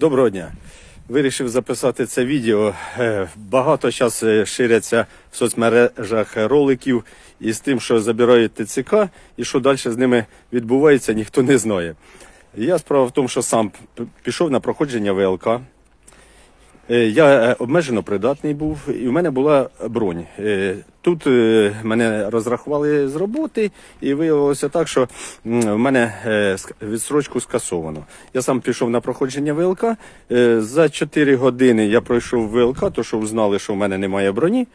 Доброго дня. Вирішив записати це відео. Е, Багато зараз ширяться в соцмережах роликів із тим, що забирають ТЦК і що далі з ними відбувається, ніхто не знає. Я справа в тому, що сам пішов на проходження ВЛК. Е, Я е, обмежено придатний був, і в мене була бронь. Е, Тут мене розрахували з роботи, і виявилося так, що в мене відстрочку скасовано. Я сам пішов на проходження ВЛК. За 4 години я пройшов ВЛК, то що узнали, що в мене немає броні.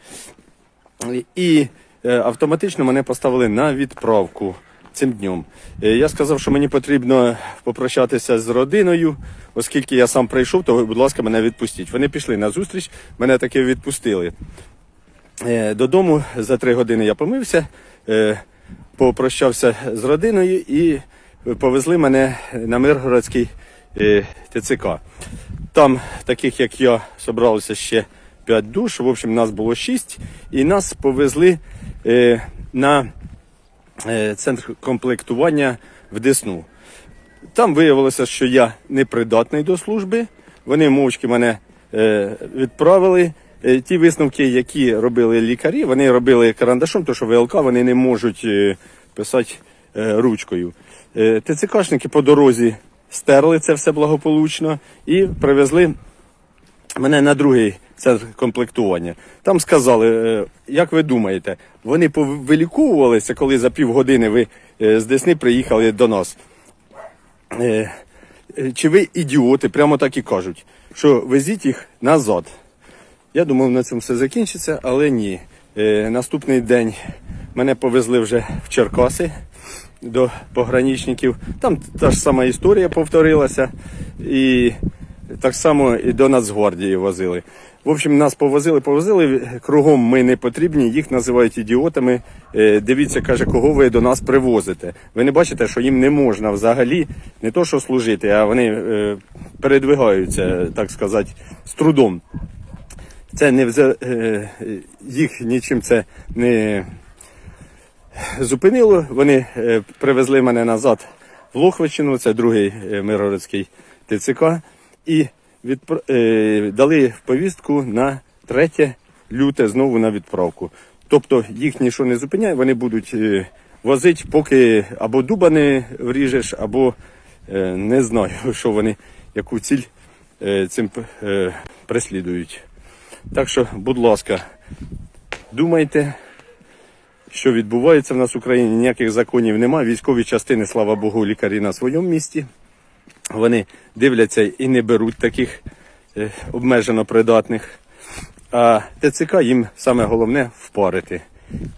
І автоматично мене поставили на відправку цим днем. Е, Я сказав, що мені потрібно попрощатися з родиною, оскільки я сам прийшов, то, будь ласка, мене відпустіть. Вони пішли на зустріч, мене таки відпустили. Е, Додому за три години я помився, е, попрощався з родиною і повезли мене на Миргородський ТЦК. Там, таких як я, зібралося ще 5 душ. В общем, нас було 6, і нас повезли на центр комплектування в Десну. Там виявилося, що я непридатний до служби. Вони мовчки мене е, відправили. Е, ті висновки, які робили лікарі, вони робили карандашом, тому що ВЛК вони не можуть е, писати е, ручкою. Е, ТЦКшники по дорозі стерли це все благополучно і привезли мене на другий центр комплектування. Там сказали, е, як ви думаєте, вони повиліковувалися, коли за півгодини ви е, з Десни приїхали до нас. Е, Чи ви ідіоти, прямо так і кажуть, що везіть їх назад. Я думав, на цьому все закінчиться, але ні. Наступний день мене повезли вже в Черкаси до пограничників. Там та ж сама історія повторилася. І так само і до Нацгвардії возили. В общем, нас повозили, повозили. Кругом ми не потрібні, їх називають ідіотами. Е, Дивіться, каже, кого ви до нас привозите. Ви не бачите, що їм не можна взагалі не то, що служити, а вони е, передвигаються, так сказати, з трудом. Це не вза... е, їх нічим це не зупинило. Вони привезли мене назад в Лохвичину, це другий Миргородський ТЦК, і відпр... е, дали повістку на 3 люте знову на відправку. Тобто їх нічого не зупиняє, вони будуть е, возити, поки або дуба не вріжеш, або е, не знаю, що вони, яку ціль цим преслідують. Так що, будь ласка, думайте, що відбувається в нас в Україні. Ніяких законів немає. Військові частини, слава Богу, лікарі на своєму місці. Вони дивляться і не беруть таких е, обмежено придатних. А ТЦК їм саме головне впарити.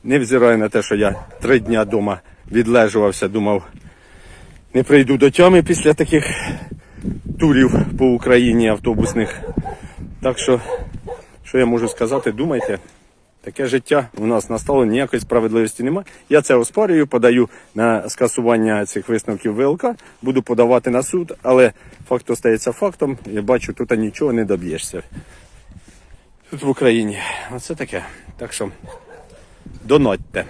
Невзираю на те, що я три дня вдома відлежувався, думав, не прийду до тями після таких турів по Україні автобусних. Так що, що я можу сказати, думайте. Таке життя у нас настало, ніякої справедливості немає. Я це оспорюю, подаю на скасування цих висновків ВЛК, буду подавати на суд, але факт остається фактом. Я бачу, тут нічого не доб'єшся. Тут в Україні. Оце таке. Так що донатьте.